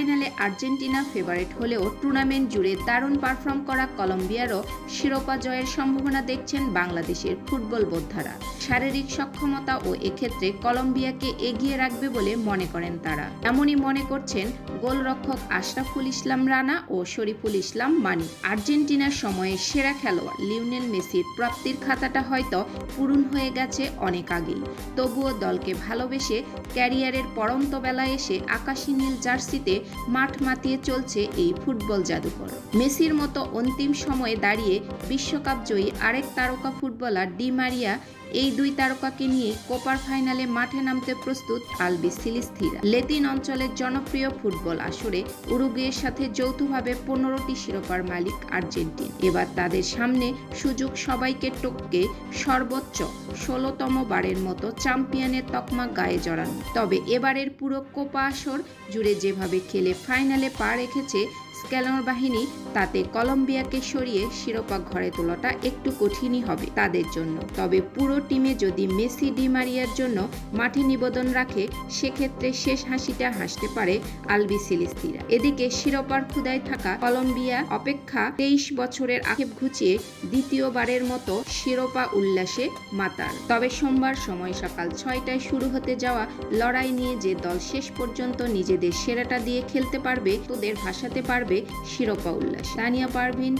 ফাইনালে Argentina favourite হলেও tournament জুড়ে দারুণ পারফর্ম করা কলম্বিয়ারও শিরোপা জয়ের সম্ভাবনা দেখছেন বাংলাদেশের ফুটবল বোদ্ধারা। শারীরিক সক্ষমতা ও এক্ষেত্রে কলম্বিয়াকে এগিয়ে রাখবে বলে মনে করেন তারা। এমনই মনে করছেন গোলরক্ষক আশরাফুল ইসলাম রানা ও শরীফুল ইসলাম মানি। আর্জেন্টিনার সময়ে সেরা খেলোয়াড় লিওনেল মেসির প্রাপ্তির খাতাটা হয়তো পূরণ হয়ে গেছে অনেক আগেই। তবুও দলকে ভালোবেসে ক্যারিয়ারের পরন্ত বেলায় এসে আকাশী নীল জার্সিতে মাঠ মাতিয়ে চলছে এই ফুটবল জাদুকর মেসির মতো অন্তিম সময়ে দাঁড়িয়ে বিশ্বকাপ জয়ী আরেক তারকা ফুটবলার ডি মারিয়া এই দুই তারকাকে নিয়ে কোপার ফাইনালে মাঠে নামতে প্রস্তুত আলবি সিলিস্থিরা লেতিন অঞ্চলের জনপ্রিয় ফুটবল আসরে উরুগুয়ের সাথে যৌথভাবে পনেরোটি শিরোপার মালিক আর্জেন্টিন। এবার তাদের সামনে সুযোগ সবাইকে টপকে সর্বোচ্চ ষোলোতম বারের মতো চ্যাম্পিয়নের তকমা গায়ে জড়ানো। তবে এবারের পুরো কোপা আসর জুড়ে যেভাবে খেলে ফাইনালে পা রেখেছে স্ক্যালর বাহিনী তাতে কলম্বিয়াকে সরিয়ে শিরোপা ঘরে তোলাটা একটু কঠিনই হবে তাদের জন্য। তবে পুরো টিমে যদি মেসি, ডি মারিয়ার জন্য মাঠে নিবেদন রাখে, সেক্ষেত্রে শেষ হাসিটা হাসতে পারে আলবি সিলিস্তিরা। এদিকে শিরোপার ক্ষুদায় থাকা কলম্বিয়া অপেক্ষা তেইশ বছরের আক্ষেপ ঘুচিয়ে দ্বিতীয়বারের মতো শিরোপা উল্লাসে মাতার তবে সোমবার সময় সকাল ছয়টায় শুরু হতে যাওয়া লড়াই নিয়ে যে দল শেষ পর্যন্ত নিজেদের সেরাটা দিয়ে খেলতে পারবে, তোদের ভাসাতে পারবে শিরোপা উল্লাস। তানিয়া পারভিন